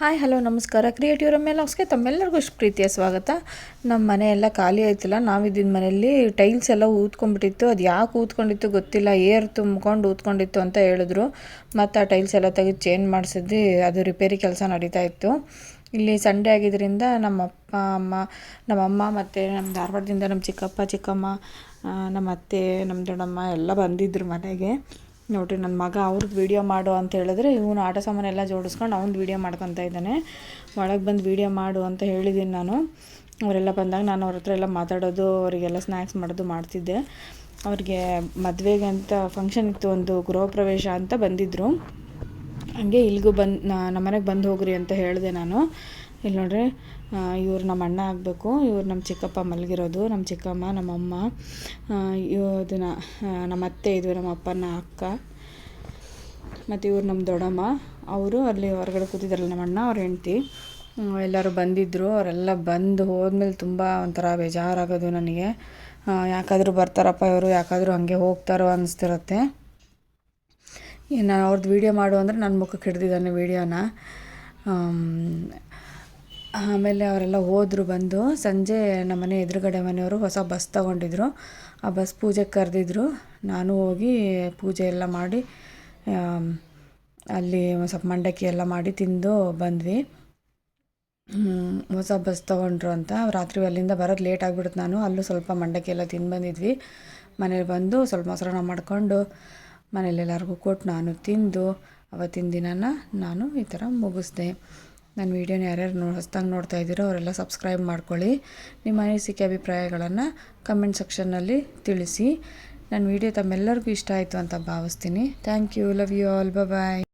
Hi, hello, ನಮಸ್ಕಾರ. Creative ರಮ್ಯಲಾಗ್ಸ್ಗೆ ತಮ್ಮೆಲ್ಲರಿಗೂ ಇಷ್ಟು ಪ್ರೀತಿಯ ಸ್ವಾಗತ. ನಮ್ಮ ಮನೆ ಎಲ್ಲ ಖಾಲಿ ಆಯ್ತಲ್ಲ ನಾವಿದ್ದಿದ್ದ ಮನೆಯಲ್ಲಿ ಟೈಲ್ಸ್ ಎಲ್ಲ ಊದ್ಕೊಂಡ್ಬಿಟ್ಟಿತ್ತು. ಅದು ಯಾಕೆ ಊದ್ಕೊಂಡಿತ್ತು ಗೊತ್ತಿಲ್ಲ ಏರ್ ತುಂಬ್ಕೊಂಡು ಊದ್ಕೊಂಡಿತ್ತು ಅಂತ ಹೇಳಿದ್ರು. ಮತ್ತು ಆ ಟೈಲ್ಸ್ ಎಲ್ಲ ತೆಗೆದು ಚೇಂಜ್ ಮಾಡಿಸಿದ್ವಿ, ಅದು ರಿಪೇರಿ ಕೆಲಸ ನಡೀತಾ ಇತ್ತು. ಇಲ್ಲಿ ಸಂಡೇ ಆಗಿದ್ದರಿಂದ ನಮ್ಮ ಅಪ್ಪ, ಅಮ್ಮ ನಮ್ಮ ಅಮ್ಮ ಮತ್ತು ನಮ್ಮ ಧಾರವಾಡದಿಂದ ನಮ್ಮ ಚಿಕ್ಕಪ್ಪ, ಚಿಕ್ಕಮ್ಮ ನಮ್ಮ ಅತ್ತೆ ನಮ್ಮ ದೊಡ್ಡಮ್ಮ ಎಲ್ಲ ಬಂದಿದ್ದರು ಮನೆಗೆ. ನೋಡ್ರಿ ನನ್ನ ಮಗ ಅವ್ರದ್ದು ವೀಡಿಯೋ ಮಾಡು ಅಂತ ಹೇಳಿದ್ರೆ ಇವನು ಆಟ ಸಾಮಾನೆಲ್ಲ ಜೋಡಿಸ್ಕೊಂಡು ಅವ್ನು ವೀಡಿಯೋ ಮಾಡ್ಕೊತಾ ಇದ್ದಾನೆ. ಒಳಗೆ ಬಂದು ವೀಡಿಯೋ ಮಾಡು ಅಂತ ಹೇಳಿದ್ದೀನಿ ನಾನು. ಅವರೆಲ್ಲ ಬಂದಾಗ ನಾನು ಅವ್ರ ಹತ್ರ ಎಲ್ಲ ಮಾತಾಡೋದು, ಅವರಿಗೆಲ್ಲ ಸ್ನ್ಯಾಕ್ಸ್ ಮಾಡೋದು ಮಾಡ್ತಿದ್ದೆ. ಅವ್ರಿಗೆ ಮದುವೆಗೆ ಅಂತ ಫಂಕ್ಷನ್ ಇತ್ತು ಒಂದು ಗೃಹ ಪ್ರವೇಶ ಅಂತ ಬಂದಿದ್ದರು ಹಾಗೆ ಇಲ್ಲಿಗೂ ಬಂದು ನಮ್ಮನೆಗೆ ಬಂದು ಹೋಗ್ರಿ ಅಂತ ಹೇಳಿದೆ ನಾನು. ಇಲ್ಲಿ ನೋಡ್ರಿ ಇವ್ರು ನಮ್ಮ ಅಣ್ಣ ಆಗಬೇಕು, ಇವ್ರು ನಮ್ಮ ಚಿಕ್ಕಪ್ಪ ಮಲಗಿರೋದು, ನಮ್ಮ ಚಿಕ್ಕಮ್ಮ ನಮ್ಮಮ್ಮ ಇದನ್ನ ನಮ್ಮ ಅತ್ತೆ ಇದು, ನಮ್ಮ ಅಪ್ಪನ ಅಕ್ಕ, ಮತ್ತು ಇವ್ರು ನಮ್ಮ ದೊಡ್ಡಮ್ಮ, ಅವರು ಅಲ್ಲಿ ಹೊರಗಡೆ ಕೂತಿದ್ದಾರಲ್ಲ ನಮ್ಮ ಅಣ್ಣ, ಅವ್ರ ಹೆಂಡ್ತಿ ಎಲ್ಲರೂ ಬಂದಿದ್ದರು ಅವರೆಲ್ಲ ಬಂದು ಹೋದ್ಮೇಲೆ ತುಂಬ ಒಂಥರ ಬೇಜಾರಾಗೋದು ನನಗೆ. ಯಾಕಾದರೂ ಬರ್ತಾರಪ್ಪ ಇವರು, ಯಾಕಾದರೂ ಹಾಗೆ ಹೋಗ್ತಾರೋ ಅನಿಸ್ತಿರತ್ತೆ. ನಾನು ಅವ್ರದ್ದು ವೀಡಿಯೋ ಮಾಡು ಅಂದರೆ ನನ್ನ ಮುಖಕ್ಕೆ ಹಿಡ್ದಿದ್ದಾನೆ ವೀಡಿಯೋನ ಆಮೇಲೆ ಅವರೆಲ್ಲ ಹೋದರು ಬಂದು, ಸಂಜೆ ನಮ್ಮನೆ ಎದುರುಗಡೆ ಮನೆಯವರು ಹೊಸ ಬಸ್ ತಗೊಂಡಿದ್ರು. ಆ ಬಸ್ ಪೂಜೆಗೆ ಕರೆದಿದ್ರು. ನಾನು ಹೋಗಿ ಪೂಜೆ ಎಲ್ಲ ಮಾಡಿ ಅಲ್ಲಿ ಒಂದು ಸ್ವಲ್ಪ ಮಂಡಕ್ಕಿ ಎಲ್ಲ ಮಾಡಿ ತಿಂದು ಬಂದ್ವಿ. ಹೊಸ ಬಸ್ ತೊಗೊಂಡ್ರು ಅಂತ. ರಾತ್ರಿ ಅಲ್ಲಿಂದ ಬರೋದು ಲೇಟ್ ಆಗಿಬಿಡುತ್ತೆ. ನಾನು ಅಲ್ಲೂ ಸ್ವಲ್ಪ ಮಂಡಕ್ಕಿ ಎಲ್ಲ ತಿಂದು ಬಂದಿದ್ವಿ. ಮನೇಲಿ ಬಂದು ಸ್ವಲ್ಪ ಮೊಸರನ್ನ ಮಾಡಿಕೊಂಡು, ಮನೇಲಿ ಎಲ್ಲರಿಗೂ ಕೊಟ್ಟು ನಾನು ತಿಂದು, ಅವತ್ತಿನ ದಿನನ ನಾನು ಈ ಥರ ಮುಗಿಸ್ದೆ. ನನ್ನ ವೀಡಿಯೋನ ಯಾರ್ಯಾರು ನೋ, ಹೊಸ್ದಾಗಿ ನೋಡ್ತಾ ಇದ್ದೀರೋ ಅವರೆಲ್ಲ ಸಬ್ಸ್ಕ್ರೈಬ್ ಮಾಡ್ಕೊಳ್ಳಿ. ನಿಮ್ಮ ಅನಿಸಿಕೆ ಅಭಿಪ್ರಾಯಗಳನ್ನು ಕಮೆಂಟ್ ಸೆಕ್ಷನ್ನಲ್ಲಿ ತಿಳಿಸಿ. ನನ್ನ ವೀಡಿಯೋ ತಮ್ಮೆಲ್ಲರಿಗೂ ಇಷ್ಟ ಆಯಿತು ಅಂತ ಭಾವಿಸ್ತೀನಿ. Thank you. Love you all. Bye.